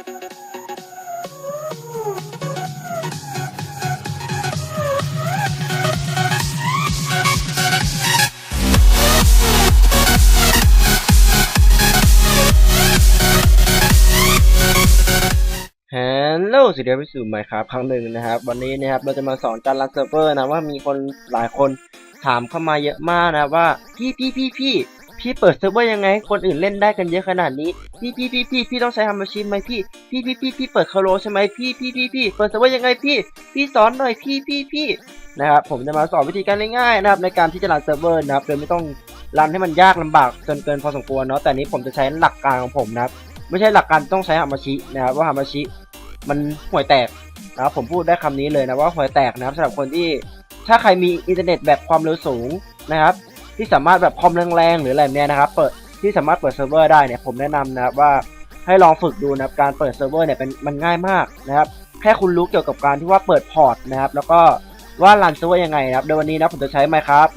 ฮัลโหลสวัสดีครับพี่สู่ใหม่ครับครั้งหนึ่งนะครับ วันนี้นะครับเราจะมาสอนการรันเซิร์ฟเวอร์นะว่ามีคนหลายคนถามเข้ามาเยอะมากนะว่าพี่พี่พี่พี่ พี่เปิดเซิร์ฟเวอร์ยังไงให้คนอื่นเล่นได้กันเยอะขนาดนี้ พี่พี่พี่พี่พี่ต้องใช้ฮัมมาชินไหมพี่ พี่พี่พี่พี่เปิดคาโรใช่ไหมพี่พี่พี่พี่เปิดเซิร์ฟเวอร์ยังไงพี่ พี่สอนหน่อยพี่พี่พี่นะครับผมจะมาสอนวิธีการง่ายๆนะครับในการที่จะรันเซิร์ฟเวอร์นะครับโดยไม่ต้องรันให้มันยากลำบากจนเกินพอสมควรเนาะแต่นี้ผมจะใช้หลักการของผมนะครับไม่ใช่หลักการต้องใช้ฮัมมาชินะครับว่าฮัมมาชิมันห่วยแตกนะครับผมพูดได้คำนี้เลยนะว่าห่วยแตกนะครับสำหรับคนที่ถ้าใครมีอินเทอร์เน็ตแบบความเร็วสูงนะครับ ที่สามารถแบบคอมแรงๆหรืออะไรแบบเนี้ยนะครับเปิดที่สามารถเปิดเซิร์ฟเวอร์ได้เนี่ยผมแนะนำนะครับว่าให้ลองฝึกดูนะครับการเปิดเซิร์ฟเวอร์เนี่ยเป็นมันง่ายมากนะครับแค่คุณรู้เกี่ยวกับการที่ว่าเปิดพอร์ตนะครับแล้วก็ว่ารันเซิร์ฟเวอร์ยังไงนะครับโดยวันนี้นะผมจะใช้ Minecraft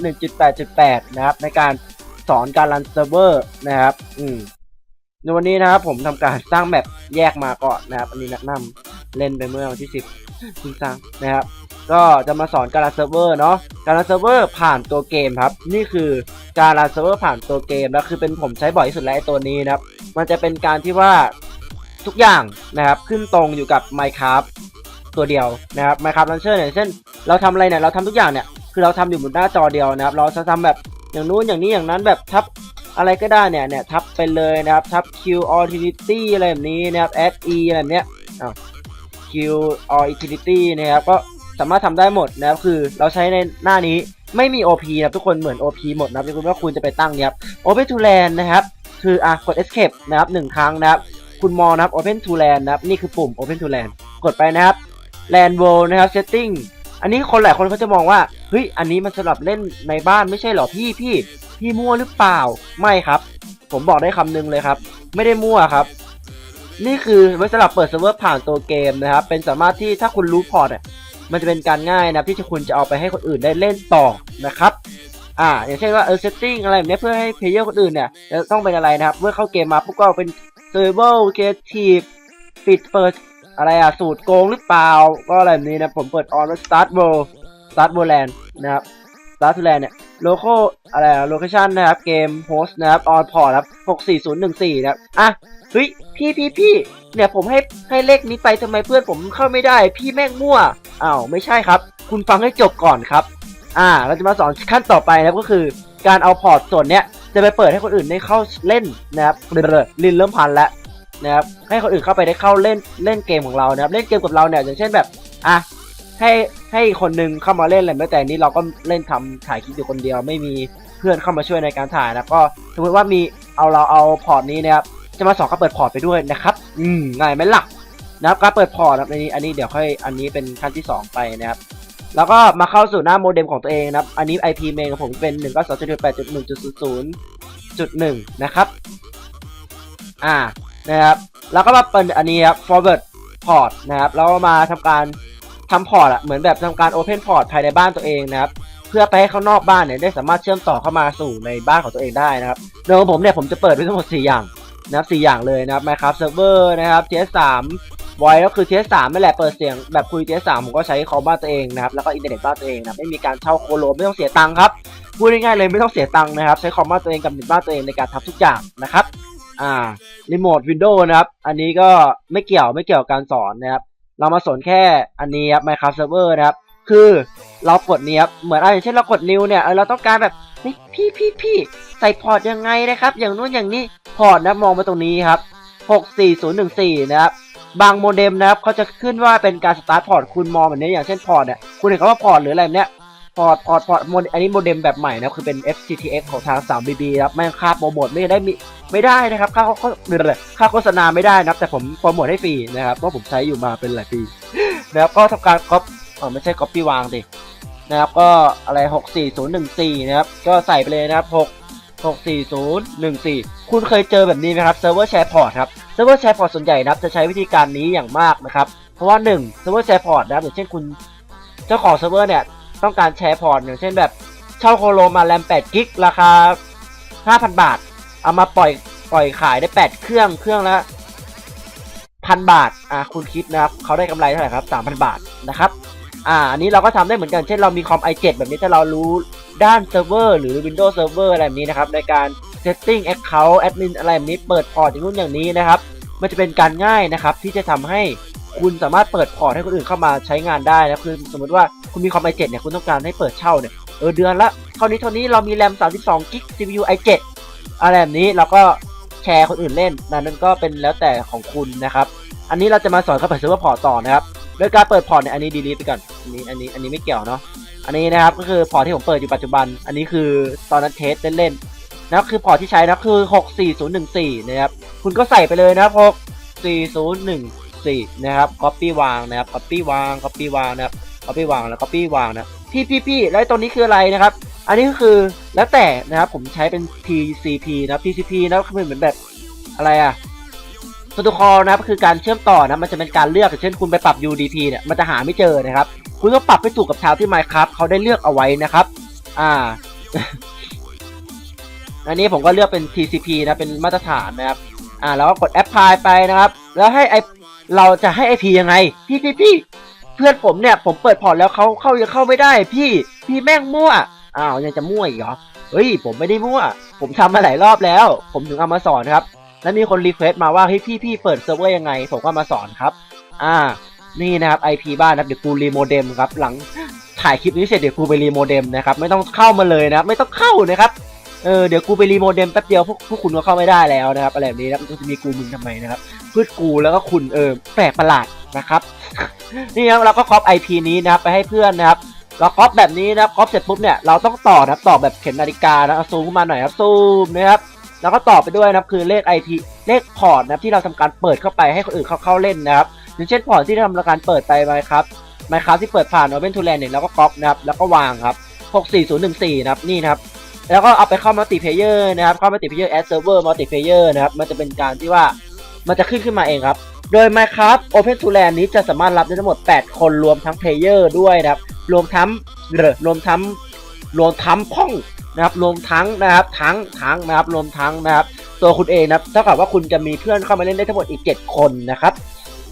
1.8.8 นะครับในการสอนการรันเซิร์ฟเวอร์นะครับอืมในวันนี้นะครับผมทำการสร้างแมปแยกมาก่อนนะครับ อันนี้นักนำเล่นไปเมื่อวันที่10เพิ่งสร้างนะครับ ก็จะมาสอนการรันเซิร์ฟเวอร์เนาะการรันเซิร์ฟเวอร์ผ่านตัวเกมครับ นี่คือการรันเซิร์ฟเวอร์ผ่านตัวเกมแล้วคือเป็นผมใช้บ่อยที่สุดแล้วไอตัวนี้นะครับ มันจะเป็นการที่ว่าทุกอย่างนะครับขึ้นตรงอยู่กับ Minecraft ตัวเดียวนะครับ Minecraft Launcher เนี่ยเช่น เราทำอะไรเนี่ยเราทำทุกอย่างเนี่ยคือเราทำอยู่บนหน้าจอเดียวนะครับ เราจะทำแบบอย่างนู้นอย่างนี้อย่างนั้นแบบทับอะไรก็ได้เนี่ยเนี่ยทับไปเลยนะครับทับ Q utility อะไรแบบนี้นะครับ add e อะไรแบบเนี้ยอ้าว Q utility นะครับก็ สามารถทำได้หมดนะครับคือเราใช้ในหน้านี้ไม่มี OP นะครับทุกคนเหมือน OP หมดนะครับยกเว้นว่าคุณจะไปตั้งเนี่ยครับ Open to land นะครับคืออะกด escape นะครับหนึ่งครั้งนะครับคุณมองนะครับ Open to land นะครับนี่คือปุ่ม Open to land กดไปนะครับ land world นะครับ setting อันนี้คนหลายคนเขาจะมองว่าเฮ้ยอันนี้มันสำหรับเล่นในบ้านไม่ใช่หรอพี่พี่พี่มั่วหรือเปล่าไม่ครับ ผมบอกได้คำนึงเลยครับ ไม่ได้มั่วครับ นี่คือไว้สำหรับเปิดเซิร์ฟเวอร์ผ่านตัวเกมนะครับเป็นสามารถที่ถ้าคุณรู้พอร์ตอะ มันจะเป็นการง่ายนะครับที่จะคุณจะเอาไปให้คนอื่นได้เล่นต่อนะครับอ่าอย่างเช่นว่าเออเซตติ้งอะไรแบบนี้เพื่อให้เพลเยอร์คนอื่นเนี่ยจะต้องเป็นอะไรนะครับ เมื่อเข้าเกมมาปุ๊บก็เป็นเซอร์เวอร์เ a ทีฟปิดเปิดอะไรอะ สูตรโกงหรือเปล่า ก็อะไรแบบนี้นะ ผมเปิดออนว่า start world start world land นะครับ start to land เนี่ยโลโก้อะไรโลเคชันนะครับ เกมโฮสต์นะครับออนพอร์ตครับ64014นะครับ อะ เฮ้ยพี่พี่พี่เนี่ยผมให้ให้เลขนี้ไปทำไมเพื่อนผมเข้าไม่ได้ พี่แม่งมั่วอ้าวไม่ใช่ครับ คุณฟังให้จบก่อนครับ อ่า เราจะมาสอนขั้นต่อไปนะครับก็คือการเอาพอร์ตส่วนเนี้ยจะไปเปิดให้คนอื่นได้เข้าเล่นนะครับเรื่อยๆลินเริ่มพันแล้วนะครับให้คนอื่นเข้าไปได้เข้าเล่นเล่นเกมของเรานะครับเล่นเกมกับเราเนี่ยอย่างเช่นแบบอะให้ให้คนนึงเข้ามาเล่นอะไรไม่แต่นี้เราก็เล่นทำถ่ายคลิปอยู่คนเดียว ไม่มีเพื่อนเข้ามาช่วยในการถ่ายนะก็สมมติว่ามีเอาเราเอาพอร์ตนี้นะครับ จะมาสอนเขาเปิดพอร์ตไปด้วยนะครับ อืมง่ายไหมล่ะนะครับการเปิดพอร์ตนะครับอันนี้อันนี้เดี๋ยวค่อยอันนี้เป็นขั้นที่สองไปนะครับแล้วก็มาเข้าสู่หน้าโมเด็มของตัวเองนะครับ อันนี้ IP main ของผมเป็น1 9 2 7 8 1 0 0 1 นะครับ อ่า นะครับ แล้วก็มาเป็นอันนี้ครับ forward port นะครับ แล้วมาทำการทำพอร์ตอะเหมือนแบบทำการ Open Port ภายในบ้านตัวเองนะครับ เพื่อไปให้ข้างนอกบ้านเนี่ยได้สามารถเชื่อมต่อเข้ามาสู่ในบ้านของตัวเองได้นะครับ โดยของผมเนี่ยผมจะเปิดไว้ทั้งหมด 4 อย่าง นะครับ4อย่างเลยนะครับ Minecraft Server นะครับ TS3 Voice ก็คือ TS3 นั่นแหละเปิดเสียงแบบคุย TS3 ผมก็ใช้คอมบ้านตัวเองนะครับแล้วก็อินเทอร์เน็ตบ้านตัวเองนะไม่มีการเช่าโคโลไม่ต้องเสียตังค์ครับพูดง่ายๆเลยไม่ต้องเสียตังค์นะครับ ใช้คอมบ้านตัวเองกับอินเตอร์เน็ตบ้านตัวเองในการทำทุกอย่างนะครับอ่ารีโมทวินโดว์นะครับ อันนี้ก็ไม่เกี่ยวไม่เกี่ยวกับการสอนนะครับ เรามาสนแค่อันนี้ครับ Minecraft Server นะครับ คือเรากดนี้ครับ เหมือนอะอย่างเช่นเรากดนิวเนี่ยเราต้องการแบบ เฮ้ยพี่พี่พี่ใส่พอร์ตยังไงนะครับ อย่างนู้นอย่างนี้พอร์ตนะมองมาตรงนี้ครับ 64014 นะครับบางโมเด็มนะครับเขาจะขึ้นว่าเป็นการสตาร์ทพอร์ตคุณมองแบบนี้อย่างเช่นพอร์ตเนี่ยคุณเห็นคำว่าพอร์ตหรืออะไรแบบเนี้ยพอร์ตพอร์ตพอร์ตโมเดอันนี้โมเด็มแบบใหม่นะคือเป็น FTTX ของทาง 3BB ครับไม่ค่าโปรโมทไม่ได้มีไม่ได้นะครับค่าเขาค่าโฆษณาไม่ได้นะแต่ผมโปรโมทให้ฟรีนะครับเพราะผมใช้อยู่มาเป็นหลายปีนะครับก็ทำการก๊อปเออไม่ใช่ก๊อปปี้วางดิ นะครับก็อะไร 64014 นะครับ ก็ใส่ไปเลยนะครับ 6 64014 คุณเคยเจอแบบนี้ไหมครับเซิร์ฟเวอร์แชร์พอร์ตครับเซิร์ฟเวอร์แชร์พอร์ตส่วนใหญ่นะครับจะใช้วิธีการนี้อย่างมากนะครับ เพราะว่า1เซิร์ฟเวอร์แชร์พอร์ตนะครับอย่างเช่นคุณเจ้าของเซิร์ฟเวอร์เนี่ยต้องการแชร์พอร์ตอย่างเช่นแบบเช่าโคโลมาแรม8กิกราคา 5,000 บาท เอามาปล่อยปล่อยขายได้ 8 เครื่องเครื่องละพันบาท อ่าคุณคิดนะครับ เขาได้กำไรเท่าไหร่ครับสามพันบาทนะครับ อ่าอันนี้เราก็ทำได้เหมือนกันเช่นเรามีคอม i7 แบบนี้ถ้าเรารู้ด้านเซิร์ฟเวอร์หรือ Windows Server อะไรแบบนี้นะครับในการ setting account admin อะไรแบบนี้เปิดพอร์ตอย่างนู้นอย่างนี้นะครับมันจะเป็นการง่ายนะครับที่จะทำให้คุณสามารถเปิดพอร์ตให้คนอื่นเข้ามาใช้งานได้นะคือสมมติว่าคุณมีคอม i7 เนี่ยคุณต้องการให้เปิดเช่าเนี่ยเออเดือนละเท่านี้เท่านี้เรามีแรม32กิก CPU i7 อะไรแบบนี้เราก็แชร์คนอื่นเล่นนะนั่นก็เป็นแล้วแต่ของคุณนะครับ อันนี้เราจะมาสอนเขาเปิดเซิร์ฟเวอร์พอร์ตต่อนะครับ โดยการเปิดพอร์ตเนี่ยอันนี้ดีลีทไปก่อนอันนี้อันนี้อันนี้ไม่เกี่ยวเนาะอันนี้นะครับก็คือพอร์ตที่ผมเปิดอยู่ปัจจุบัน อันนี้คือตอนนั้นเทสเล่นๆนะคือพอร์ตที่ใช้นะคือ 64014 นะครับ คุณก็ใส่ไปเลยนะครับ64014 นะครับ copy วางนะครับ copy วาง copy วางนะครับ copy วางแล้ว copy วางนะพี่พี่พี่แล้วตัวนี้คืออะไรนะครับ อันนี้ก็คือแล้วแต่นะครับผมใช้เป็น TCP นะ TCP นะครับคือเหมือนแบบอะไรอะ โปรโตคอลนะครับคือการเชื่อมต่อนะมันจะเป็นการเลือกอย่างเช่นคุณไปปรับ UDP เนี่ยมันจะหาไม่เจอนะครับ คุณต้องปรับไปถูกกับทางที่ Minecraft เขาได้เลือกเอาไว้นะครับ อ่า อันนี้ผมก็เลือกเป็น TCP นะเป็นมาตรฐานนะครับ อ่าแล้วก็กด Apply ไปนะครับ แล้วให้ไอเราจะให้ IP ยังไง พี่พี่พี่เพื่อนผมเนี่ยผมเปิดพอร์ตแล้วเขาเข้ายังเข้าไม่ได้ พี่พี่แม่งมั่วอ้าวยังจะมั่วอีกเหรอเฮ้ยผมไม่ได้มั่ว ผมทำมาหลายรอบแล้ว ผมถึงเอามาสอนครับ แล้วมีคนรีเควสต์มาว่าเฮ้ยพี่พี่เปิดเซิร์ฟเวอร์ยังไง ผมก็มาสอนครับ อ่า นี่นะครับ IP บ้านนะครับเดี๋ยวกูรีโมเด็มครับ หลังถ่ายคลิปนี้เสร็จเดี๋ยวกูไปรีโมเด็มนะครับ ไม่ต้องเข้ามาเลยนะไม่ต้องเข้านะครับ เออเดี๋ยวกูไปรีโมเด็มแป๊บเดียวพวกพวกคุณก็เข้าไม่ได้แล้วนะครับอะไรแบบนี้นะมันจะมีกูมึงทำไมนะครับพืชกูแล้วก็คุณเออแปลกประหลาดนะครับ นี่ครับเราก็ครอป IP นี้นะครับไปให้เพื่อนนะครับเราครอปแบบนี้นะครับครอปเสร็จปุ๊บเนี่ยเราต้องต่อนะครับต่อแบบเข็มนาฬิกานะซูมขึ้นมาหน่อยครับซูมนะครับ แล้วก็ต่อไปด้วยนะครับคือเลข IP เลขพอร์ตนะครับที่เราทำการเปิดเข้าไปให้คนอื่นเข้าเข้าเล่นนะครับอย่างเช่นพอร์ตที่ทำการเปิดไปไหมครับไมครับที่เปิดผ่าน Open to Land เนี่ยเราก็ก๊อปนะครับแล้วก็วางครับ 64014 นะครับนี่นะครับแล้วก็เอาไปเข้ามัลติเพเยอร์นะครับเข้ามัลติเพเยอร์แอดเซิร์ฟเวอร์มัลติเพเยอร์นะครับมันจะเป็นการที่ว่ามันจะขึ้นขึ้นมาเองครับ โดย Minecraft Open to Land นี้จะสามารถรับได้ทั้งหมด 8 คนรวมทั้งเพลเยอร์ด้วยนะครับ รวมทั้งเรอรวมทั้งรวมทั้งพ่อง นะครับรวมทั้งนะครับทั้งทั้งนะครับรวมทั้งนะครับตัวคุณเองนะครับเท่ากับว่าคุณจะมีเพื่อนเข้ามาเล่นได้ทั้งหมดอีก 7 คนนะครับ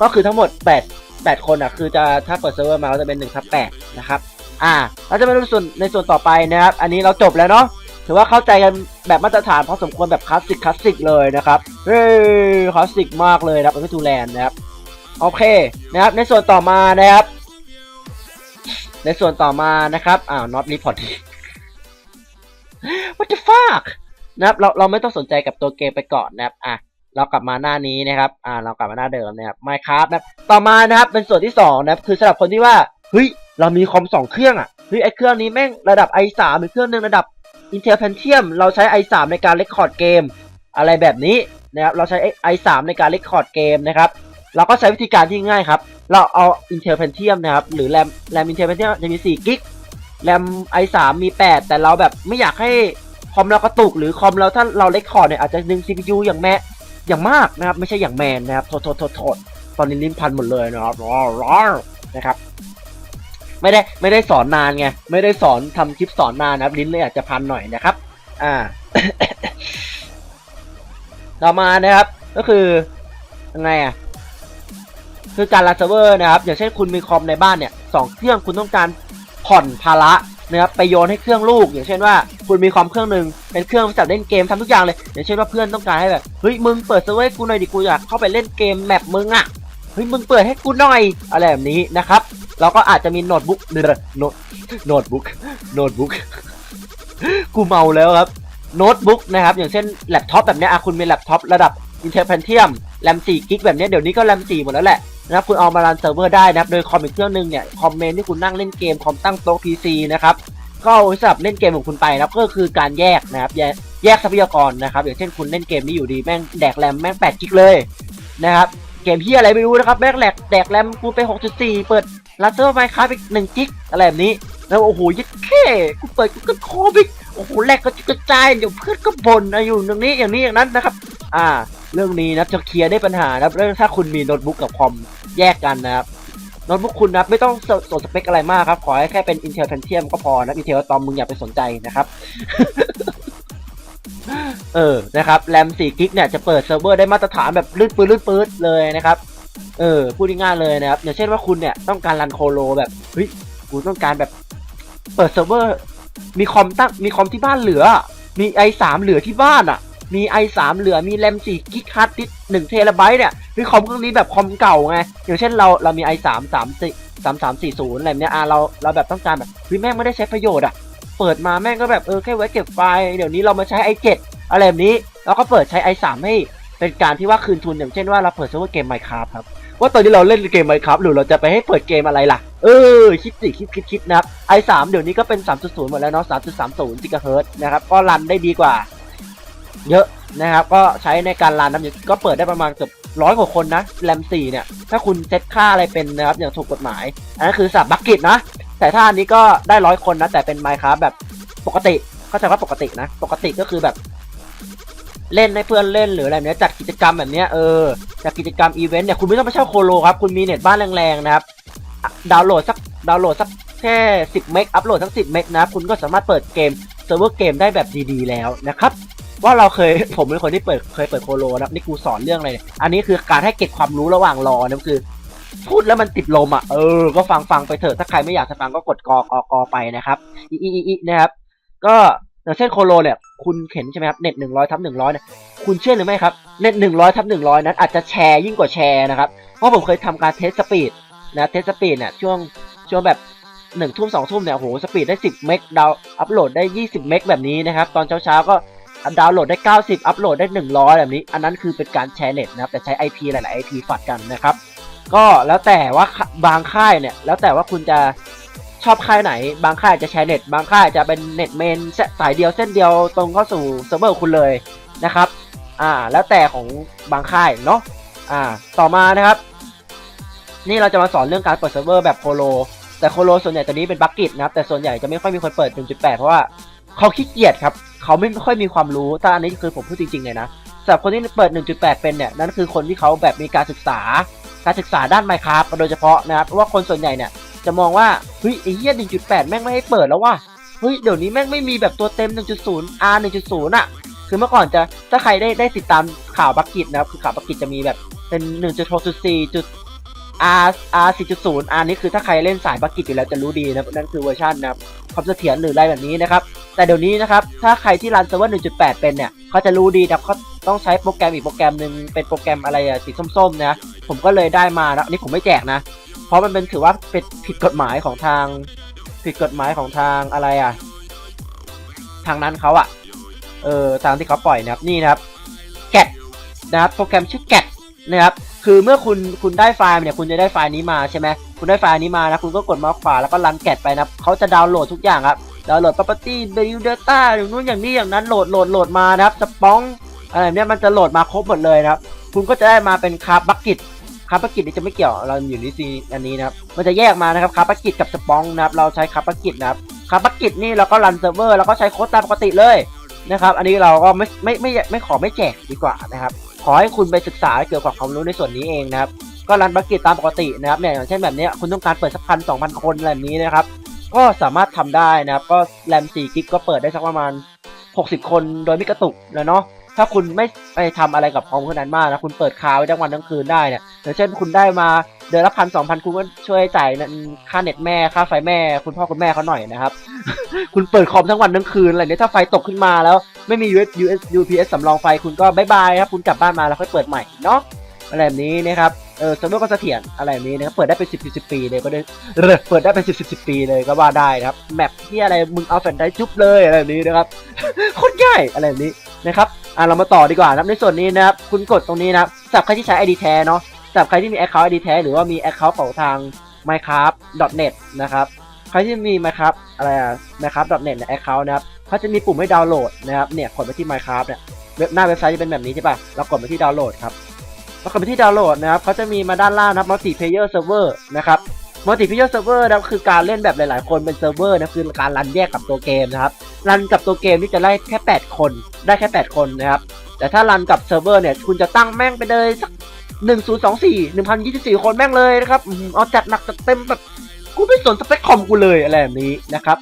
ก็คือทั้งหมด 8 8 คนอะคือจะถ้าเปิดเซิร์ฟเวอร์มาก็จะเป็น1ทับ8นะครับอ่าเราจะมาดูส่วนในส่วนต่อไปนะครับอันนี้เราจบแล้วเนาะถือว่าเข้าใจกันแบบมาตรฐานพอสมควรแบบคลาสสิกคลาสสิกเลยนะครับเฮ้ยคลาสสิกมากเลยนะครับเป็นทูแลนด์นะครับโอเคนะครับในส่วนต่อมานะครับ ในส่วนต่อมานะครับอ้าว not report what the fuck นะครับเราเราไม่ต้องสนใจกับตัวเกมไปก่อนนะครับอะเรากลับมาหน้านี้นะครับ อ่า เรากลับมาหน้าเดิมนะครับ Minecraft นะครับ ต่อมานะครับ เป็นส่วนที่สองนะครับ คือสำหรับคนที่ว่า เฮ้ย เรามีคอมสองเครื่องอะ เฮ้ย ไอเครื่องนี้แม่งระดับ i3 หรือเครื่องหนึงระดับ Intel Pentium เราใช้ i3 ในการเ e คคอร์ดเกม อะไรแบบนี้นะครับ เราใช้ i3 ในการเ e คคอร์ดเกมนะครับ เราก็ใช้วิธีการที่ง่ายครับ เราเอา Intel Pentium นะครับ หรือแรมแรม Intel Pentium จะมี4กิก แรม i3 มี 8 แต่เราแบบไม่อยากให้คอมเรากระตุกหรือคอมเราถ้าเราเ e คคอร์ดเนี่ยอาจจะดึง CPU อย่างแม่อย่างมากนะครับ ไม่ใช่อย่างแมนนะครับโทษโทษโทษโทษตอนนี้ลิ้นพันหมดเลยนะครับรอรอนะครับ ไม่ได้ไม่ได้สอนนานไงไม่ได้สอนทำคลิปสอนนานนะครับ ลิ้นเลยอาจจะพันหน่อยนะครับ อ่า ต่อมานะครับ ก็คือยังไงอะคือการรันเซิร์ฟเวอร์นะครับ อย่างเช่นคุณมีคอมในบ้านเนี่ยสองเครื่องคุณต้องการ ผ่อนภาระนะครับไปโยนให้เครื่องลูก อย่างเช่นว่า คุณมีคอมเครื่องหนึ่งเป็นเครื่องสำหรับเล่นเกมทำทุกอย่างเลย อย่างเช่นว่าเพื่อนต้องการให้แบบเฮ้ยมึงเปิดเซิร์ฟเวอร์ให้กูหน่อยดิกูอยากเข้าไปเล่นเกมแมปมึงอะเฮ้ยมึงเปิดให้กูหน่อยอะไรแบบนี้นะครับเราก็อาจจะมีโน้ตบุ๊กเนอโน้ตโน้ตบุ๊กโน้ตบุ๊กกูเมาแล้วครับโน้ตบุ๊กนะครับอย่างเช่นแล็ปท็อปแบบนี้อะคุณมีแล็ปท็อประดับ Intel Pentium แรม4กิกแบบนี้เดี๋ยวนี้ก็แรม4หมดแล้วแหละ นะครับคุณเอามารันเซิร์ฟเวอร์ได้นะครับโดยคอมอีกเครื่องหนึงเนี่ยคอมเมนต์ที่คุณนั่งเล่นเกมคอมตั้งโต๊ะ PC นะครับก็เอาไว้สำหรับเล่นเกมของคุณไปนะครับก็คือการแยกนะครับแยกทรัพยากรนะครับอย่างเช่นคุณเล่นเกมนี้อยู่ดีแม่งแดกแรมแม่ง8กิกเลยนะครับเกมที่อะไรไม่รู้นะครับแม่งแหลกแดกแรมกูไป 6.4 เปิดรันเซิร์ฟไมค์ครับอีก1กิกอะไรแบบนี้แล้วโอ้โหยัดแค่กูเปิดกูก็โคบิกโอ้โหแหลกก็กระจายเดี๋ยวเพื่อนก็บ่นนะอยู่ตรงนี้อย่างนี้อย่างนั้นนะครับ อ่า เรื่องนี้นะจะเคลียร์ได้ปัญหานะเรื่องถ้าคุณมีโน้ตบุ๊กกับคอมแยกกันนะครับโน้ตบุ๊กคุณนะไม่ต้องสนสเปคอะไรมากครับ ขอให้แค่เป็น Intel Pentium ก็พอนะ Intel Atom มึงอย่าไปสนใจนะครับ เออนะครับแรม4กิกเนี่ยจะเปิดเซิร์ฟเวอร์ได้มาตรฐานแบบลื่นปื้ดลื่นปื้ดเลยนะครับ เออพูดง่ายๆเลยนะครับ อย่างเช่นว่าคุณเนี่ยต้องการรันโคโลแบบเฮ้ยกูต้องการแบบ เปิดเซิร์ฟเวอร์ มีคอมตั้งมีคอมที่บ้านเหลือ มี i3 เหลือที่บ้านอะ มี i3 เหลือมีแรม4กิกฮาร์ดดิสก์1เทราไบต์เนี่ยคือคอมเครื่องนี้แบบคอมเก่าไง อย่างเช่นเราเรามี i3 3 4 3 3 4 0อะไรแบบเนี้ยอะเราเราแบบต้องการแบบเฮ้ยแม่งไม่ได้ใช้ประโยชน์อะ เปิดมาแม่งก็แบบเออแค่ไว้เก็บไฟล์เดี๋ยวนี้เรามาใช้ i7 อะไรแบบนี้เราก็เปิดใช้ i3 ให้เป็นการที่ว่าคืนทุนอย่างเช่นว่าเราเปิดเซิร์ฟเวอร์เกม Minecraft ครับว่าตอนนี้เราเล่นเกม Minecraft หรือเราจะไปให้เปิดเกมอะไรล่ะ เออ คิดสิคิดคิดคิดนะครับ i3 เดี๋ยวนี้ก็เป็น 3.0 หมดแล้วเนาะ 3.30 GHz นะครับ ก็รันได้ดีกว่า เยอะนะครับ ก็ใช้ในการรันนะก็เปิดได้ประมาณเกือบร้อยกว่าคนนะแรม4เนี่ย ถ้าคุณเซตค่าอะไรเป็นนะครับอย่างถูกกฎหมาย อันนั้นคือสับบักกิตนะ แต่ถ้าอันนี้ก็ได้ร้อยคนนะ แต่เป็น Minecraft แบบปกติเข้าใจว่าปกตินะ ปกติก็คือแบบ เล่นให้เพื่อนเล่นหรืออะไรเนี้ยจัดกิจกรรมแบบเนี้ยเออจัดกิจกรรมอีเวนต์เนี่ยคุณไม่ต้องไปเช่าโคโลครับคุณมีเน็ตบ้านแรงๆนะครับดาวน์โหลดสักดาวน์โหลดสักแค่ 10 เมกอัพโหลดสัก10 เมกนะครับคุณก็สามารถเปิดเกมเซิร์ฟเวอร์เกมได้แบบดีๆ แล้วนะครับ ว่าเราเคยผมเป็นคนที่เปิดเคยเปิดโคโลนะนี่กูสอนเรื่องอะไรเนี่ยอันนี้คือการให้เก็บความรู้ระหว่างรอนะคือ พูดแล้วมันติดลมอะเออ ก็ฟังฟังไปเถอะถ้าใครไม่อยากจะฟังก็กดกอกอกอไปนะครับอีอีอีนะครับ ก็อย่างเช่นโคโลเนี่ยคุณเห็นใช่ไหมครับเน็ตหนึ่งร้อยทับหนึ่งร้อยเนี่ยคุณเชื่อหรือไม่ครับเน็ตหนึ่งร้อยทับหนึ่งร้อยนั้นอาจจะแชร์ยิ่งกว่าแชร์นะครับเพราะผมเคยทำการเทสสปีดนะเทสสปีดเนี่ยช่วงช่วงแบบหนึ่งทุ่มสองทุ่มเนี่ยโหสปีดได้สิบเมกดาวอัพโหลดได้ยี่สิบเมกแบบนี้นะครับ ตอนเช้าเช้าๆก็ ดาวน์โหลดได้เก้าสิบอัพโหลดได้หนึ่งร้อยแบบนี้ อันนั้นคือเป็นการแชร์เน็ตนะครับ แต่ใช้ IP หลาย ๆ IP ฝัดกันนะครับ ก็แล้วแต่ว่าบางค่ายเนี่ย แล้วแต่ว่าคุณจะชอบค่ายไหน บางค่ายจะแชร์เน็ต บางค่ายจะเป็นเน็ตเมนสายเดียวเส้นเดียวตรงเข้าสู่เซิร์ฟเวอร์คุณเลยนะครับ อ่า แล้วแต่ของบางค่ายเนาะ อ่า ต่อมานะครับ นี่เราจะมาสอนเรื่องการเปิดเซิร์ฟเวอร์แบบโคโล แต่โคโลส่วนใหญ่ตัวนี้เป็นบักกิตนะครับ แต่ส่วนใหญ่จะไม่ค่อยมีคนเปิด 1.8 เพราะว่าเขาขี้เกียจครับ เขาไม่ค่อยมีความรู้ถ้าอันนี้คือผมพูดจริงๆเลยนะสำหรับคนที่เปิด 1.8 เป็นเนี่ยนั่นคือคนที่เขาแบบมีการศึกษา การศึกษาด้านไมค์ครับโดยเฉพาะนะครับเพราะว่าคนส่วนใหญ่เนี่ยจะมองว่าเฮ้ยไอ้เหี้ย1.8 แม่งไม่ให้เปิดแล้วว่ะเฮ้ยเดี๋ยวนี้แม่งไม่มีแบบตัวเต็ม 1.0 R 1.0 อะ คือเมื่อก่อนจะถ้าใครได้ได้ติดตามข่าวบักกิตนะครับคือข่าวบักกิตจะมีแบบเป็น 1.6.4 R R 4.0 R นี่คือถ้าใครเล่นสายบักกิตอยู่แล้วจะรู้ดีนะนั่นคือเวอร์ชันนะครับความเสถียรหรืออะไรแบบนี้นะครับ แต่เดี๋ยวนี้นะครับ ถ้าใครที่รันเซิร์ฟเวอร์1.8 เป็นเนี่ยเขาจะรู้ดีนะเขาต้องใช้โปรแกรมอีกโปรแกรมหนึ่งเป็นโปรแกรมอะไรอะสีส้มๆนะผมก็เลยได้มาแล้วนนี่ผมไม่แจกนะ เพราะมันเป็นถือว่าเป็นผิดกฎหมายของทาง ผิดกฎหมายของทางอะไรอะทางนั้นเขาอะเออทางที่เขาปล่อยนะครับนี่นะครับแกดนะครับโปรแกรมชื่อแกดนะครับ คือเมื่อคุณคุณได้ไฟล์เนี่ยคุณจะได้ไฟล์นี้มาใช่ไหมคุณได้ไฟล์นี้มานะคุณก็กดเมาส์ขวาแล้วก็รันแกดไปนะเขาจะดาวน์โหลดทุกอย่างครับดาวน์โหลด property view data อย่างนู้นอย่างนี้อย่างนั้นโหลดโหลดโหลดมานะครับสปองอะไรเนี้ยมันจะโหลดมาครบหมดเลยนะครับ คุณก็จะได้มาเป็นคาร์บักกิตคาร์บักกิตนี่จะไม่เกี่ยวเราอยู่ในซีอันนี้นะครับมันจะแยกมานะครับคาร์บักกิตกับสปองนะครับเราใช้คาร์บักกิตนะครับคาร์บักกิตนี่เราก็รันเซิร์ฟเวอร์แล้วก็ใช้โค้ดตามปกติเลยนะครับ อันนี้เราก็ไม่ไม่ไม่ไม่ขอไม่แจกดีกว่านะครับ ขอให้คุณไปศึกษาเกี่ยวกับความรู้ในส่วนนี้เองนะครับ ก็รันบักกิตตามปกตินะครับเนี่ยอย่างเช่นแบบนี้คุณต้องการเปิดสักพันสองพันคนอะไรแบบนี้นะครับ ก็สามารถทำได้นะครับ ก็แรม4กิกก็เปิดได้สักประมาณ 60 คนโดยไม่กระตุกแล้วเนาะ ถ้าคุณไม่ไปทำอะไรกับคอมคนนั้นมากนะ คุณเปิดคาไว้ทั้งวันทั้งคืนได้เนี่ยอย่างเช่นคุณได้มาเดือนละพันสองพันคุณก็ช่วยจ่ายค่าเน็ตแม่ค่าไฟแม่ คุณพ่อคุณแม่เขาหน่อยนะครับ คุณเปิดคอมทั้งวันทั้งคืนอะไรเนี่ยถ้าไฟตกขึ้นมาแล้วไม่มี US US UPS สำรองไฟคุณก็บายบายครับคุณกลับบ้านมาแล้วค่อยเปิดใหม่เนาะ อะไรแบบนี้นะครับเออเซิร์ฟเวอร์ก็เสถียรอะไรแบบนี้นะครับเปิดได้เป็นสิบสิบปีเลยก็ได้เปิดได้เป็นสิบสิบสิบปีเลยก็ว่าได้นะครับแมปที่อะไรมึงเอาแฟนได้จุ๊บเลยอะไรแบบนี้นะครับโคตรง่ายอะไรแบบนี้นะครับอะเรามาต่อดีกว่านะครับในส่วนนี้นะครับคุณกดตรงนี้นะครับสำหรับใครที่ใช้ ID แท้เนาะสำหรับใครที่มี Account ID แท้หรือว่ามี Account ของทาง minecraft.net นะครับใครที่มี minecraft อะไรอะ minecraft.net ใน Account นะครับเขาจะมีปุ่มให้ดาวน์โหลดนะครับเนี่ยกดไปที่ minecraft เนี่ยเว็บหน้าเว็บไซต์จะเป็นแบบนี้ใช่ปะเรากดไปที่ดาวน์โหลดครับ เรากดไปที่ดาวน์โหลดนะครับเขาจะมีมาด้านล่างนะครับ multiplayer server นะครับ multiplayer server นะครับคือการเล่นแบบหลาย ๆ คนเป็นเซิร์ฟเวอร์นะคือการรันแยกกับตัวเกมนะครับรันกับตัวเกมนี่จะได้แค่ 8 คนได้แค่ 8 คนนะครับแต่ถ้ารันกับเซิร์ฟเวอร์เนี่ยคุณจะตั้งแม่งไปเลยสักหนึ่งศูนย์สองสี่หนึ่งพันยี่สิบสี่คนแม่งเลยนะครับเอาจัดหนักจัดเต็มแบบกูไม่สนสเปคคอมกูเลยอะไรแบบนี้นะครับ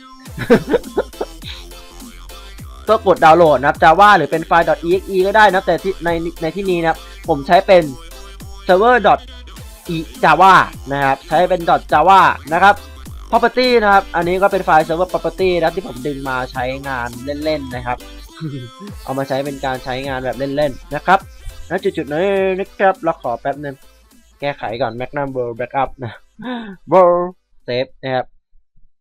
ก็กดดาวน์โหลดนะครับ Java หรือเป็นไฟล์ .exe ก็ได้นะแต่ที่ในในที่นี้นะครับผมใช้เป็น server java นะครับ ใช้เป็น .java นะครับ property นะครับ อันนี้ก็เป็นไฟล์ server property นะที่ผมดึงมาใช้งานเล่นๆนะครับ เอามาใช้เป็นการใช้งานแบบเล่นๆนะครับณจุดๆนี้นะครับเราขอแป๊บนึงแก้ไขก่อน magnum world backup นะ world save นะครับ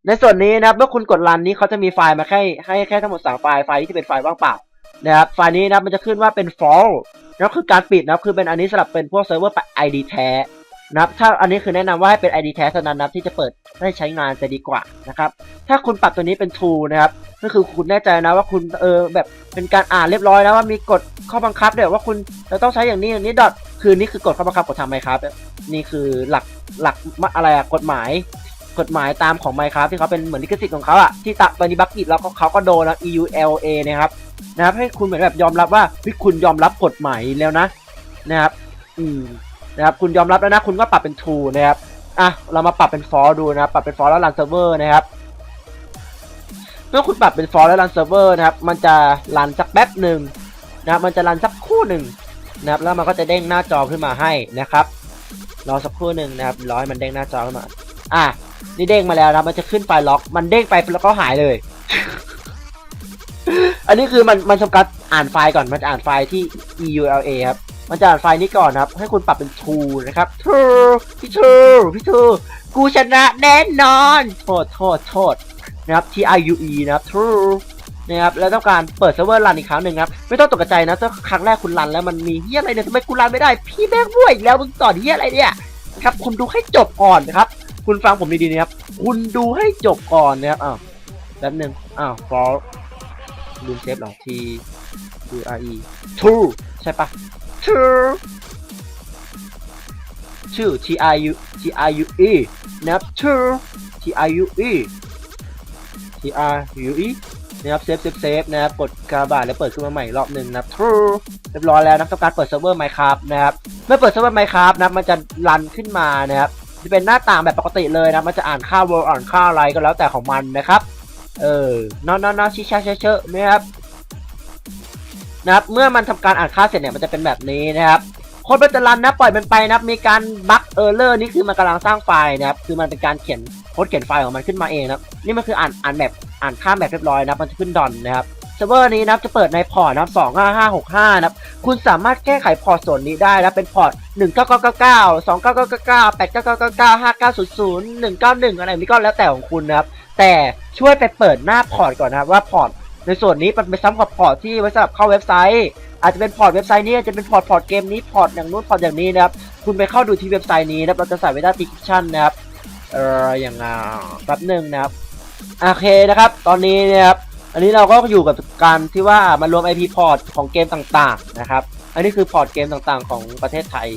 ในส่วนนี้นะครับเมื่อคุณกดรันนี้เขาจะมีไฟล์มาแค่ให้แค่ทั้งหมดสามไฟล์ไฟล์ที่เป็นไฟล์ว่างเปล่านะครับไฟล์นี้นะครับมันจะขึ้นว่าเป็น fall นะครับคือการปิดนะครับคือเป็นอันนี้สำหรับเป็นพวกเซิร์ฟเวอร์ ID แท้นะครับถ้าอันนี้คือแนะนำว่าให้เป็น ID แท้เท่านั้นนับที่จะเปิดให้ใช้งานจะดีกว่านะครับถ้าคุณปรับตัวนี้เป็น true นะครับก็คือคุณแน่ใจนะว่าคุณเออแบบเป็นการอ่านเรียบร้อยนะว่ามีกฎข้อบังคับเนี่ยวว่าคุณจะต้องใช้อย่างนี้อย่างนี้ดอทคือนี่คือกฎข้อบังคับของทางไมครับ นี่คือหลักหลักอะไรอะกฎหมาย กฎหมายตามของ Minecraft ที่เขาเป็นเหมือนลิขสิทธิ์ของเขาอะที่ตะตอนนี้บักกิตแล้วก็เขาก็โดนนะ EULA นะครับนะครับให้คุณเหมือนแบบยอมรับว่าพี่คุณยอมรับกฎหมายแล้วนะนะครับอืมนะครับคุณยอมรับแล้วนะคุณก็ปรับเป็น true นะครับอะเรามาปรับเป็น false ดูนะครับปรับเป็น false แล้ว run server นะครับเมื่อคุณปรับเป็น false แล้ว run server นะครับมันจะรันสักแป๊บหนึ่งนะครับมันจะรันสักคู่หนึ่งนะครับแล้วมันก็จะเด้งหน้าจอขึ้นมาให้นะครับรอสักครู่หนึ่งนะครับรอให้มันเด้งหน้าจอขึ้นมาอะ นี่เด้งมาแล้วนะ มันจะขึ้นไฟล์ล็อก มันเด้งไปแล้วก็หายเลย อันนี้คือมันมันทำการอ่านไฟล์ก่อน มันจะอ่านไฟล์ที่ EULA ครับ มันจะอ่านไฟล์นี้ก่อนครับ ให้คุณปรับเป็น true นะครับ true พี่ true พี่ true กูชนะแน่นอน โทษโทษโทษนะครับ TIUE นะครับ true นะครับแล้วต้องการเปิดเซิร์ฟเวอร์รันอีกครั้งหนึ่งครับ ไม่ต้องตกใจนะถ้าครั้งแรกคุณรันแล้วมันมีเฮียอะไรเนี่ยทำไมกูรันไม่ได้ พี่แม่งบ้วยแล้วมึงสอเฮียอะไรเนี่ยครับคุณดูให้จบก่อนนะครับ คุณฟังผมดีๆนะครับ คุณดูให้จบก่อนนะครับ อ้าวแป๊บหนึ่งอ้าว for ลืมเซฟหรอ T U R E true ใช่ปะ true ชื่อ T I U T I U E นะครับ true T I U E T R U E นะครับเซฟเซฟเซฟนะครับกดกาบาทแล้วเปิดขึ้นมาใหม่รอบหนึ่งนะครับ true เรียบร้อยแล้วนะครับการเปิดเซิร์ฟเวอร์ Minecraft นะครับ เมื่อเปิดเซิร์ฟเวอร์ Minecraft นะครับมันจะรันขึ้นมานะครับ จะเป็นหน้าต่างแบบปกติเลยนะ มันจะอ่านค่า world อ่านค่าอะไรก็แล้วแต่ของมันนะครับ เออนอนนอนชิชาเชเชะนะครับนะครับ เมื่อมันทำการอ่านค่าเสร็จเนี่ยมันจะเป็นแบบนี้นะครับค้ดมันจะรันนะปล่อยมันไปนะครับมีการบั๊กเออร์เลอร์นี่คือมันกำลังสร้างไฟล์นะครับคือมันเป็นการเขียนโค้ดเขียนไฟล์ของมันขึ้นมาเองนะครับนี่มันคืออ่านอ่านแบบอ่านค่าแบบเรียบร้อยนะมันจะขึ้นดอนนะครับ เซิร์ฟเวอร์นี้นะครับจะเปิดในพอร์ตนะครับ25565นะครับคุณสามารถแก้ไขพอร์ตส่วนนี้ได้นะเป็นพอร์ต1999 2999 8999 5900 191 อะไรนี้ก็แล้วแต่ของคุณนะครับแต่ช่วยไปเปิดหน้าพอร์ตก่อนนะครับว่าพอร์ตในส่วนนี้มันไปซ้ำกับพอร์ตที่ไว้สำหรับเข้าเว็บไซต์อาจจะเป็นพอร์ตเว็บไซต์นี้อาจจะเป็นพอร์ตพอร์ตเกมนี้พอร์ตอย่างนู้นพอร์ตอย่างนี้นะครับคุณไปเข้าดูที่เว็บไซต์นี้นะครับเราจะใส่ไว้ใต้ description นะครับเอออย่างอ่าแป๊บหนึ่งนะครับโอเคนะครับ ตอนนี้นะครับ อันนี้เราก็อยู่กับการที่ว่ามารวม IP พอร์ตของเกมต่างๆนะครับ อันนี้คือพอร์ตเกมต่างๆ ของประเทศไทย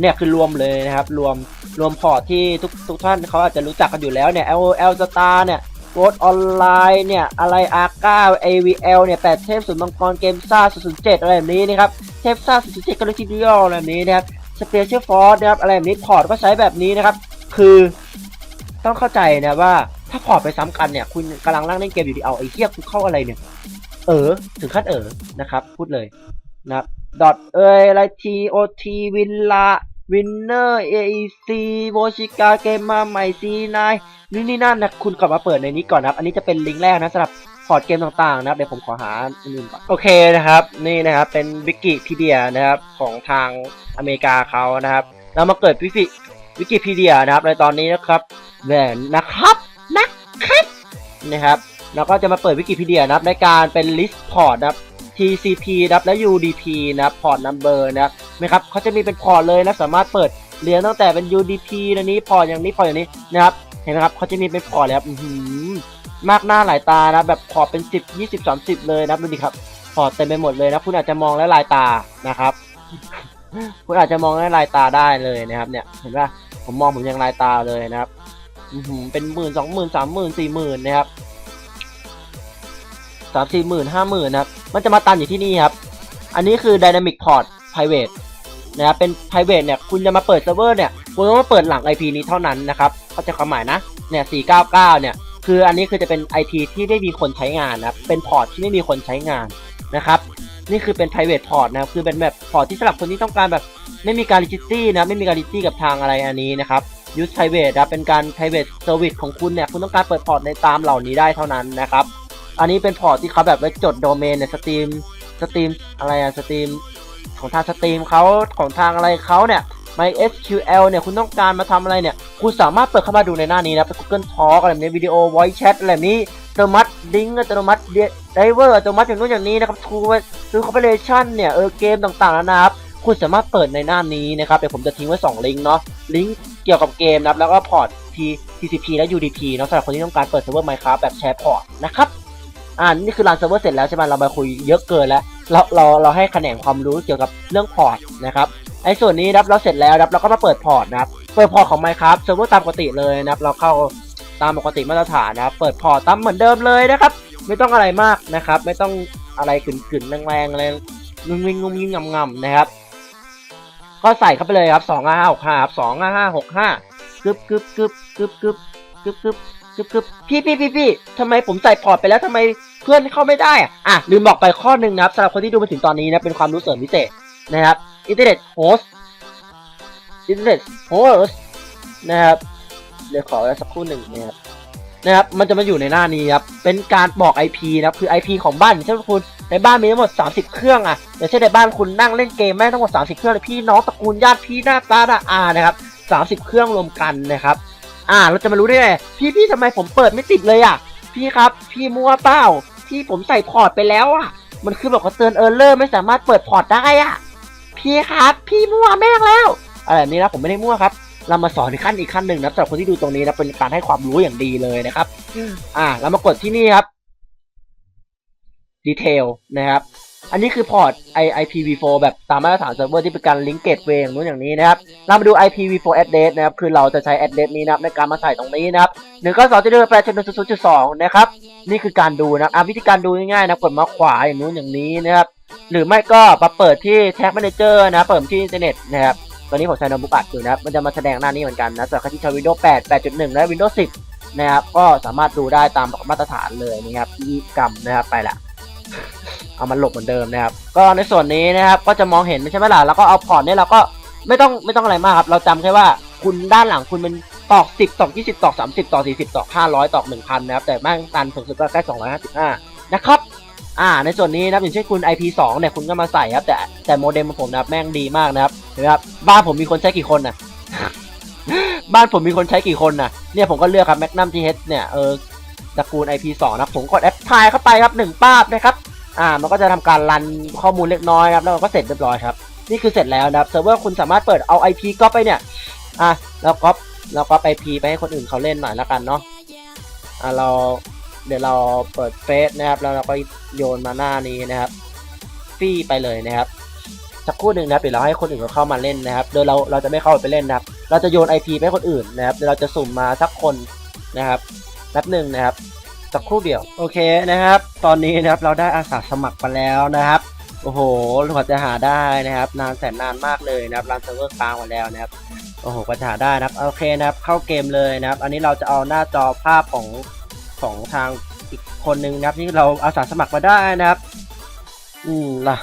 เนี่ยคือรวมเลยนะครับ รวมรวมพอร์ตที่ทุกทุกท่านเขาอาจจะรู้จักกันอยู่แล้วเนี่ย LOL Star เนี่ยโ o ดออนไลน์เนี่ย อะไรอาก้า AVL เนี่ยแปดเทพสุนมังกรเกมซ่า007 อะไรแบบนี้นะครับ เทพซ่า007ก็เลยทีเดียวอะไรแบบนี้นะครับ Special Force นะครับ อะไรแบบนี้พอร์ตก็ใช้แบบนี้นะครับ คือต้องเข้าใจนะว่า ถ้าพอไปซ้ำกันเนี่ย คุณกำลังนั่งเล่นเกมอยู่ดีเอาไอ้เหี้ยกูเข้าอะไรเนี่ย เออ ถึงขั้นเออนะครับ พูดเลยนะครับดอทเอยอะไรทีโอทีวินลาวินเนอร์เอซีโวชิกาเกมมาใหม่ซีนายนี่นี่นั่นนะคุณกลับมาเปิดในนี้ก่อนนะครับ อันนี้จะเป็นลิงก์แรกนะสำหรับพอร์ตเกมต่างๆนะครับเดี๋ยวผมขอหาอันอื่นก่อนโอเคนะครับ นี่นะครับเป็นวิกิพีเดียนะครับของทางอเมริกาเขานะครับ เรามาเกิดวิกิวิกิพีเดียนะครับในตอนนี้นะครับแหวนนะครับ นะครับนะครับเราก็จะมาเปิดวิกิพีเดียนะครับในการเป็น list port นะครับ TCP นะครับและ UDP นะครับ port number นะครับนะครับเขาจะมีเป็นพอร์ตเลยนะสามารถเปิดเรียนตั้งแต่เป็น UDP อันนี้พอร์ตอย่างนี้พอร์ตอย่างนี้นะครับเห็นไหมครับเขาจะมีเป็นพอร์ตเลยครับอื้อหือมากหน้าหลายตานะแบบพอร์ตเป็น 10 20 30 เลยนะดูดิครับพอร์ตเต็มไปหมดเลยนะคุณอาจจะมองแล้วลายตานะครับคุณอาจจะมองแล้วลายตาได้เลยนะครับเนี่ยเห็นป่ะผมมองผมยังลายตาเลยนะครับ เป็นหมื่นสองหมื่นสามหมื่นสี่หมื่นนะครับสามสี่หมื่นห้าหมื่นนะครับ มันจะมาตันอยู่ที่นี่ครับ อันนี้คือ Dynamic Port Private นะครับ เป็น private เนี่ย คุณจะมาเปิดเซิร์ฟเวอร์เนี่ย คุณต้องมาเปิดหลัง IP นี้เท่านั้นนะครับเข้าใจความหมายนะ เนี่ย 499 เนี่ย คืออันนี้คือจะเป็น IP ที่ไม่มีคนใช้งานนะครับ เป็นพอร์ตที่ไม่มีคนใช้งานนะครับ นี่คือเป็น private port นะครับ คือเป็นแบบพอร์ตที่สำหรับคนที่ต้องการแบบไม่มีการ registry นะ ไม่มีการ registry กับทางอะไรอันนี้นะครับ use private นะเป็นการ private service ของคุณเนี่ย คุณต้องการเปิดพอร์ตในตามเหล่านี้ได้เท่านั้นนะครับ อันนี้เป็นพอร์ตที่เขาแบบไว้จดโดเมนในสตรีมสตรีมอะไรอะสตรีมของทางสตรีมเขาของทางอะไรเขาเนี่ย MySQL เนี่ย คุณต้องการมาทำอะไรเนี่ย คุณสามารถเปิดเข้ามาดูในหน้านี้นะเป็น Google Talk อะไรแบบนี้วิดีโอ voice chat อะไรแบบนี้อัตโนมัติลิงก์อัตโนมัติไดเวอร์อัตโนมัติอย่างนู้นอย่างนี้นะครับทูทูคอมเพลชันเนี่ย เออเกมต่างๆนะครับ คุณสามารถเปิดในหน้านี้นะครับเดี๋ยวผมจะทิ้งไว้ 2 ลิงก์เนาะลิงก์เกี่ยวกับเกมนะครับแล้วก็พอร์ต T TCP และ UDP เนาะสำหรับคนที่ต้องการเปิดเซิร์ฟเวอร์ Minecraft แบบแชร์พอร์ตนะครับอ่านี่คือรันเซิร์ฟเวอร์เสร็จแล้วใช่ไหมเรามาคุยเยอะเกินแล้วเราเราเราให้คะแขนความรู้เกี่ยวกับเรื่องพอร์ตนะครับไอ้ส่วนนี้รับเราเสร็จแล้วรับเราก็มาเปิดพอร์ตนะครับเปิดพอร์ตของ Minecraft เซิร์ฟเวอร์ตามปกติเลยนะครับเราเข้าตามปกติมาตรฐานนะครับเปิดพอร์ตตามเหมือนเดิมเลยนะครับไม่ต้องอะไรมากนะครับ ไม่ต้องอะไรกึ่นๆแรงๆอะไรงุ้งงิ้งงุ้งงิ้งงำๆนะครับ ก็ใส่เข้าไปเลยครับสองห้าหกห้าครับสองห้าห้าหกห้ากึบกึบกึบกึบกึบกึบกึบกึบกึบพี่พี่พี่พี่ทำไมผมใส่พอร์ตไปแล้วทำไมเพื่อนเข้าไม่ได้อะอะลืมบอกไปข้อหนึ่งนะครับสำหรับคนที่ดูมาถึงตอนนี้นะเป็นความรู้เสริมพิเศษนะครับอินเทอร์เน็ตโฮสอินเทอร์เน็ตโฮสนะครับเดี๋ยวขอสักครู่หนึ่งนะครับนะครับ มันจะมาอยู่ในหน้านี้ครับ เป็นการบอก IP นะครับ คือ IP ของบ้านอย่างเช่นคุณ ในบ้านมีทั้งหมด 30 เครื่องอะอย่างเช่นในบ้านคุณนั่งเล่นเกมแม่งทั้งหมด 30 เครื่องเลยพี่น้องตระกูลญาติพี่หน้าตาหน้าอานะครับ 30 เครื่องรวมกันนะครับ อ่า เราจะมารู้ได้ไงพี่พี่ทำไมผมเปิดไม่ติดเลยอะ พี่ครับ พี่มั่วเปล่าพี่ผมใส่พอร์ตไปแล้วอะ มันคือบอกว่าเตือนเออร์เลอร์ไม่สามารถเปิดพอร์ตได้อะ พี่ครับ พี่มั่วแม่งแล้ว อะไรแบบนี้นะผมไม่ได้มั่วครับเรามาสอนอีกขั้นอีกขั้นหนึ่งนะสำหรับคนที่ดูตรงนี้นะเป็นการให้ความรู้อย่างดีเลยนะครับ อ่า เรามากดที่นี่ครับ ดีเทลนะครับอันนี้คือพอร์ต IPv4 แบบตามมาตรฐานเซิร์ฟเวอร์ที่เป็นการลิงก์เกตเวย์อย่างนู้นอย่างนี้นะครับ เรามาดู IPv4 address นะครับ คือเราจะใช้ address นี้นะครับในการมาใส่ตรงนี้นะครับหนึ่งก็สองจุดหนึ่งแปดจุดหนึ่งศูนย์จุดสองนะครับ นี่คือการดูนะครับวิธีการดูง่ายๆนะกดมาขวาอย่างนู้นอย่างนี้นะครับ หรือไม่ก็มาเปิดที่ Tag Manager นะเปิดที่อินเทอร์เน็ตนะครับ ตอนนี้ผมใช้โน้ตบุ๊กอัดอยู่นะครับ มันจะมาแสดงหน้านี้เหมือนกันนะสำหรับใครที่ใช้ Windows 8 8.1 และ Windows 10 นะครับ ก็สามารถดูได้ตามมาตรฐานเลยนะครับอีกรรมนะครับไปละ เอามันหลบเหมือนเดิมนะครับ ก็ในส่วนนี้นะครับ ก็จะมองเห็นไม่ใช่ไหมล่ะ แล้วก็เอาพอร์ตเนี่ยเราก็ไม่ต้องไม่ต้องอะไรมากครับ เราจำแค่ว่าคุณด้านหลังคุณเป็นตอก 10 ตอก 20 ตอก 30 ตอก 40 ตอก 500 ตอก 1,000 นะครับ แต่ม่งตันสูงสุดก็แค่255 นะครับ อ่า ในส่วนนี้นะอย่างเช่นคุณ IP2 เนี่ยคุณก็มาใส่ครับ แต่แต่โมเด็มของผมนะครับแม่งดีมากนะครับเห็นไหมครับบ้านผมมีคนใช้กี่คนน่ะบ้านผมมีคนใช้กี่คนน่ะเนี่ยผมก็เลือกครับ Magnum TH เนี่ยเออ ตระกูล IP2 นะครับผมกดแอปพลายเข้าไปครับหนึ่งป้าบนะครับอ่ามันก็จะทำการรันข้อมูลเล็กน้อยครับแล้วมันก็เสร็จเรียบร้อยครับนี่คือเสร็จแล้วนะครับเซิร์ฟเวอร์คุณสามารถเปิดเอา IP ก็ไปเนี่ยอะแล้วก็แล้วก็ IP ไปให้คนอื่นเขาเล่นหน่อยแล้วกันเนาะอ่าเราเดี๋ยวเราเปิดเฟซนะครับแล้วเราก็โยนมาหน้านี้นะครับฟรีไปเลยนะครับสักครู่หนึ่งนะครับเดี๋ยวเราให้คนอื่นเขาเข้ามาเล่นนะครับ โดยเราเราจะไม่เข้าไปเล่นนะครับ เราจะโยน IP ไปให้คนอื่นนะครับเดี๋ยวเราจะสุ่มมาสักคนนะครับ แป๊บหนึ่งนะครับสักครู่เดียวโอเคนะครับ ตอนนี้นะครับเราได้อาสาสมัครมาแล้วนะครับโอ้โหกว่าจะหาได้นะครับ นานแสนนานมากเลยนะครับรันเซิร์ฟเวอร์กลางมาแล้วนะครับโอ้โหกว่าจะหาได้นะครับโอเคนะครับ เข้าเกมเลยนะครับ อันนี้เราจะเอาหน้าจอภาพของของทางอีกคนนึงนะครับที่เราอาสาสมัครมาได้นะครับ อืมล่ะ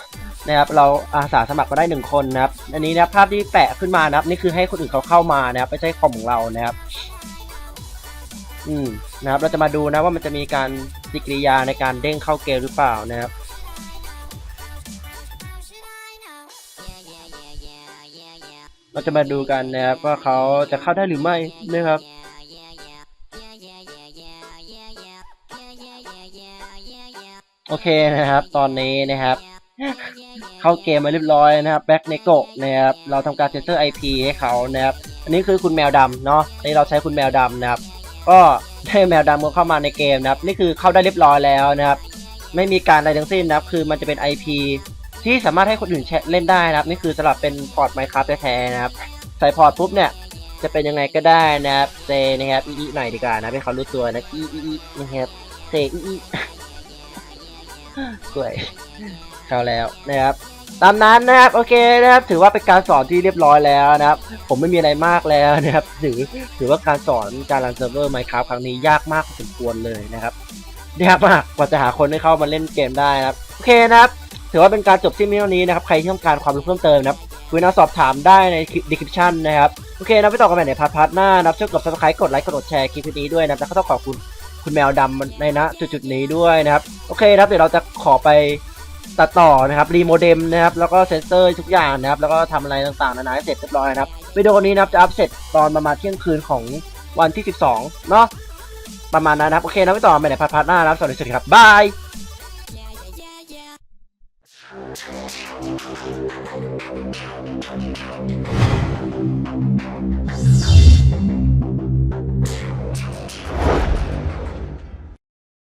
นะครับเราอาสาสมัครมาได้หนึ่งคนนะครับ อันนี้นะภาพที่แปะขึ้นมานะครับ นี่คือให้คนอื่นเขาเข้ามานะครับไม่ใช่คอมของเรานะครับ อืมนะครับ เราจะมาดูนะว่ามันจะมีการปฏิกิริยาในการเด้งเข้าเกมหรือเปล่านะครับเราจะมาดูกันนะครับว่าเขาจะเข้าได้หรือไม่นะครับโอเคนะครับ ตอนนี้นะครับ เข้าเกมมาเรียบร้อยนะครับแบ็กเนโกนะครับเราทำการเซนเซอร์ IP ให้เขานะครับ อันนี้คือคุณแมวดำเนาะอันนี้เราใช้คุณแมวดำนะครับ ก็ได้แมวดำเข้ามาในเกมนะครับ นี่คือเข้าได้เรียบร้อยแล้วนะครับ ไม่มีการอะไรทั้งสิ้นนะครับ คือมันจะเป็น IP ที่สามารถให้คนอื่นแชทเล่นได้นะครับ นี่คือสำหรับเป็นพอร์ต Minecraft แท้ๆนะครับ ใส่พอร์ตปุ๊บเนี่ยจะเป็นยังไงก็ได้นะครับเซนะครับอีอีหน่อยดีกว่านะให้เขารู้ตัวนะอีอีอีนะครับเซอีอีสวยเข้าแล้วนะครับ ตามนั้นนะครับโอเคนะครับ ถือว่าเป็นการสอนที่เรียบร้อยแล้วนะครับ ผมไม่มีอะไรมากแล้วนะครับ ถือถือว่าการสอนการรันเซิร์ฟเวอร์ Minecraft ครั้งนี้ยากมากพอสมควรเลยนะครับยากมากกว่าจะหาคนให้เข้ามาเล่นเกมได้นะครับโอเคนะครับ ถือว่าเป็นการจบสิ้นเพียงเท่านี้นะครับใครที่ต้องการความรู้เพิ่มเติมนะครับคุณเอาสอบถามได้ในดีคริปชันนะครับโอเคนะไปต่อกันใหม่ในพาร์ทพาร์ทหน้านะครับช่วยกด subscribe กดไลค์กดแชร์คลิปนี้ด้วยนะครับแล้วก็ต้องขอบคุณคุณแมวดำในณจุดๆนี้ด้วยนะครับโอเคนะครับเดี๋ยวเราจะขอไป ตัดต่อนะครับรีโมเดมนะครับแล้วก็เซนเซอร์ทุกอย่างนะครับแล้วก็ทำอะไรต่างๆนานาเสร็จเรียบร้อยนะครับวิดีโอนี้นะครับจะอัพเสร็จตอนประมาณเที่ยงคืนของวันที่ 12 เนาะประมาณนั้นนะครับ โอเคนะไปต่อกันใหนพาร์ทพาร์ทหน้านะครับ สวัสดีครับ บายเ